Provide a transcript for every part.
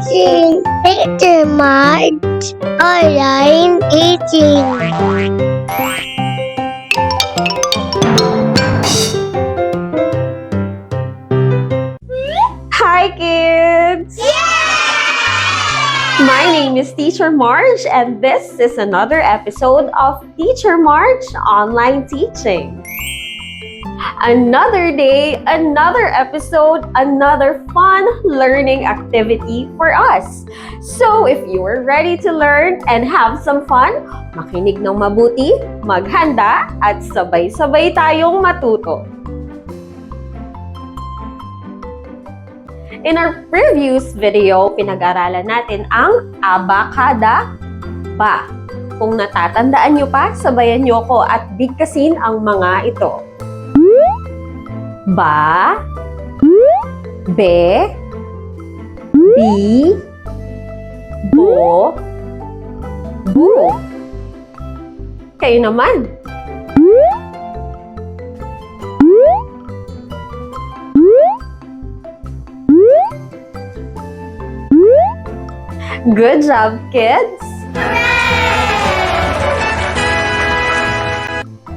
watching Picture March Online Teaching. Hi, kids! My name is Teacher Marge, and this is another episode of Teacher Marge Online Teaching. Another day, another episode, another fun learning activity for us. So, if you are ready to learn and have some fun, makinig ng mabuti, maghanda, at sabay-sabay tayong matuto. In our previous video, pinag-aralan natin ang abakada ba. Kung natatandaan nyo pa, sabayan nyo ko at bigkasin ang mga ito. Ba, be, bi, bo, bu. Kayo naman. Good job, kids!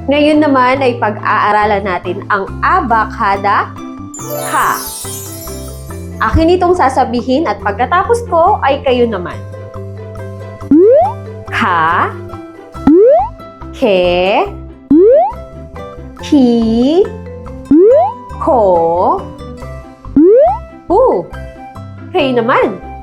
Ngayon naman ay pag-aaralan natin ang abakada ka. Akin itong sasabihin at pagkatapos ko ay kayo naman. Ka, ke, ki, ko, bu. Kayo naman.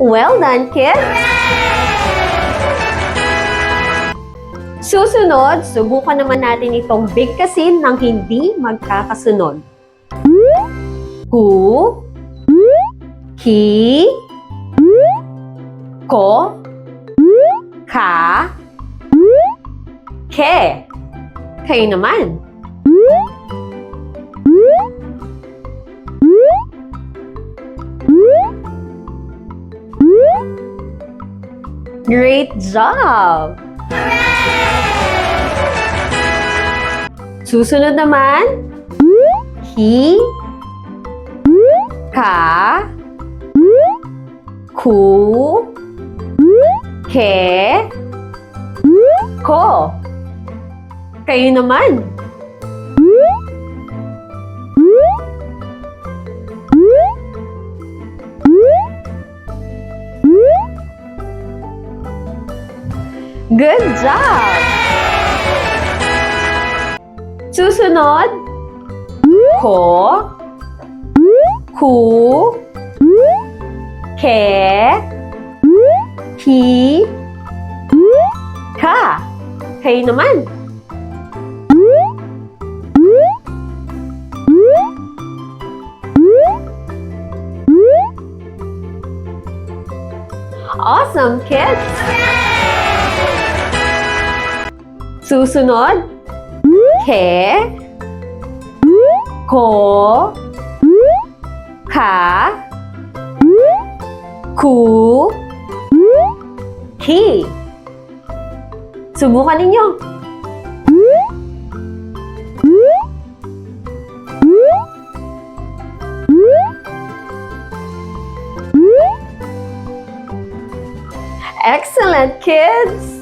Well done, kids! Susunod, subukan naman natin itong bigkasin ng hindi magkakasunod. Hu, ki, ko, ka, ke. Kayo naman. Great job! Susunod naman, hi, ka, ku, ke, ko. Kayo naman. Good job! Susunod, ko, ku, ke, ki, ka. Kayo naman. Awesome, kids! Susunod, ke, ko, ka, ku, ki. Subukan ninyo. Excellent, kids!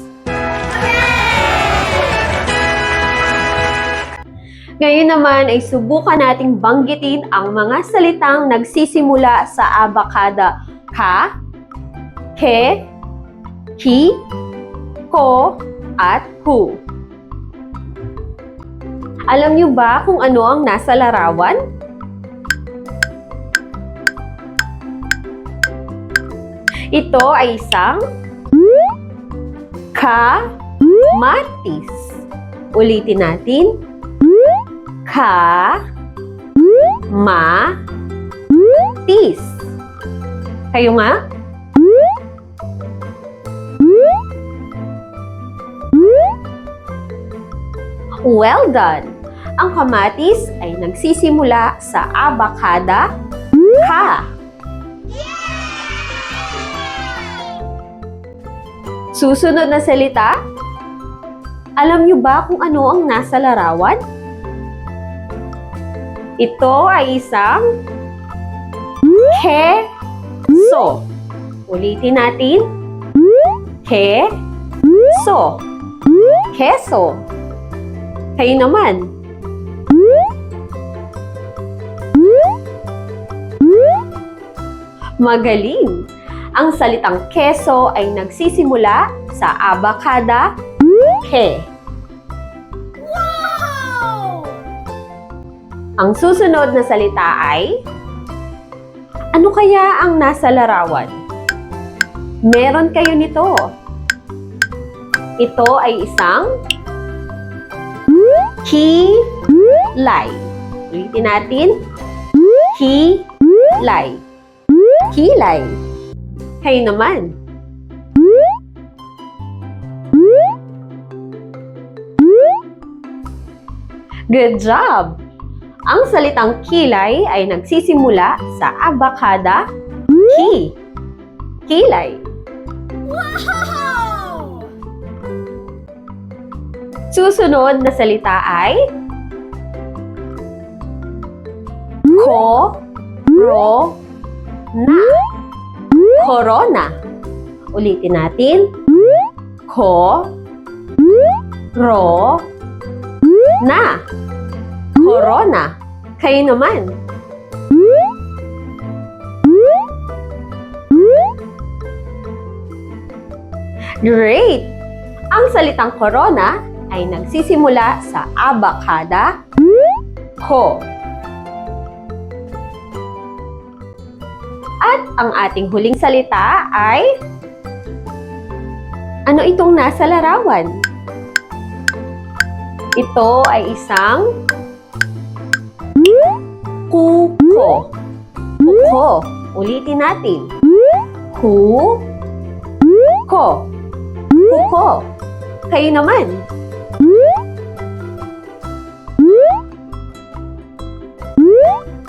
Ngayon naman ay subukan nating banggitin ang mga salitang nagsisimula sa abakada. Ka, ke, ki, ko, at ku. Alam niyo ba kung ano ang nasa larawan? Ito ay isang kamatis. Ulitin natin. Ka ma tis. Kayo nga? Well done! Ang kamatis ay nagsisimula sa abakada ka. Susunod na salita Alam niyo ba kung ano ang nasa larawan? Ito ay isang keso. Ulitin natin. Keso. Keso. Kayo naman. Magaling! Ang salitang keso ay nagsisimula sa abakada ke. Ang susunod na salita ay Ano kaya ang nasa larawan? Meron kayo nito. Ito ay isang kilay. Ulitin natin. Kilay. Kilay. Kayo naman. Good job! Ang salitang kilay ay nagsisimula sa abakada ki. Kilay. Susunod na salita ay ko ro na. Corona. Ulitin natin. Ko ro na. Corona. Kayo naman. Great! Ang salitang corona ay nagsisimula sa abakada ko. At ang ating huling salita ay ano itong nasa larawan? Ito ay isang kuko. Kuko. Ulitin natin. Ku ko. Kuko. Kayo naman.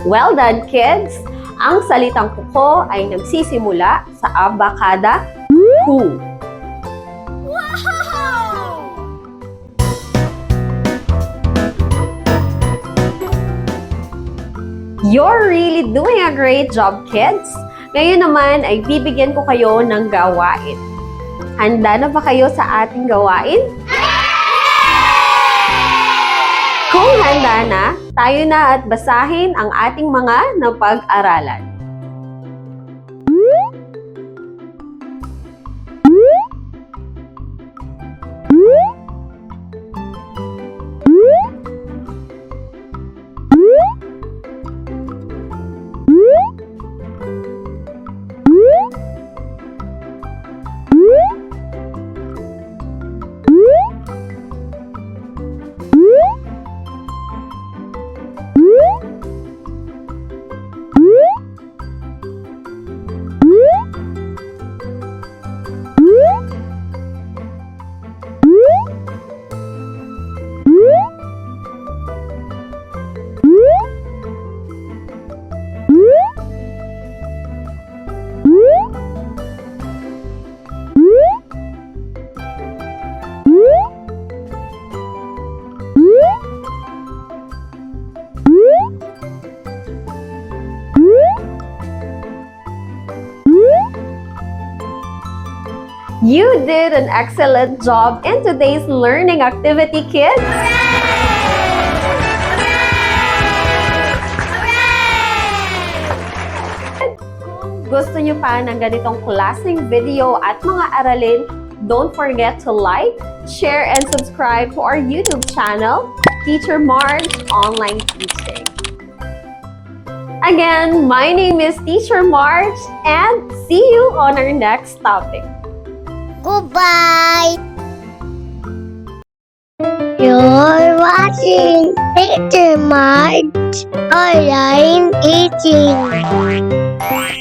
Well done, kids! Ang salitang kuko ay nagsisimula sa abakada ku. You're really doing a great job, kids! Ngayon naman ay bibigyan ko kayo ng gawain. Handa na ba kayo sa ating gawain? Kung handa na, tayo na at basahin ang ating mga napag-aralan. You did an excellent job in today's learning activity, kids! Kung gusto nyo pa ng ganitong klaseng video at mga aralin, don't forget to like, share, and subscribe to our YouTube channel, Teacher Marge Online Teaching. Again, my name is Teacher Marge, and see you on our next topic. Goodbye. You're watching Picture March Online Teaching.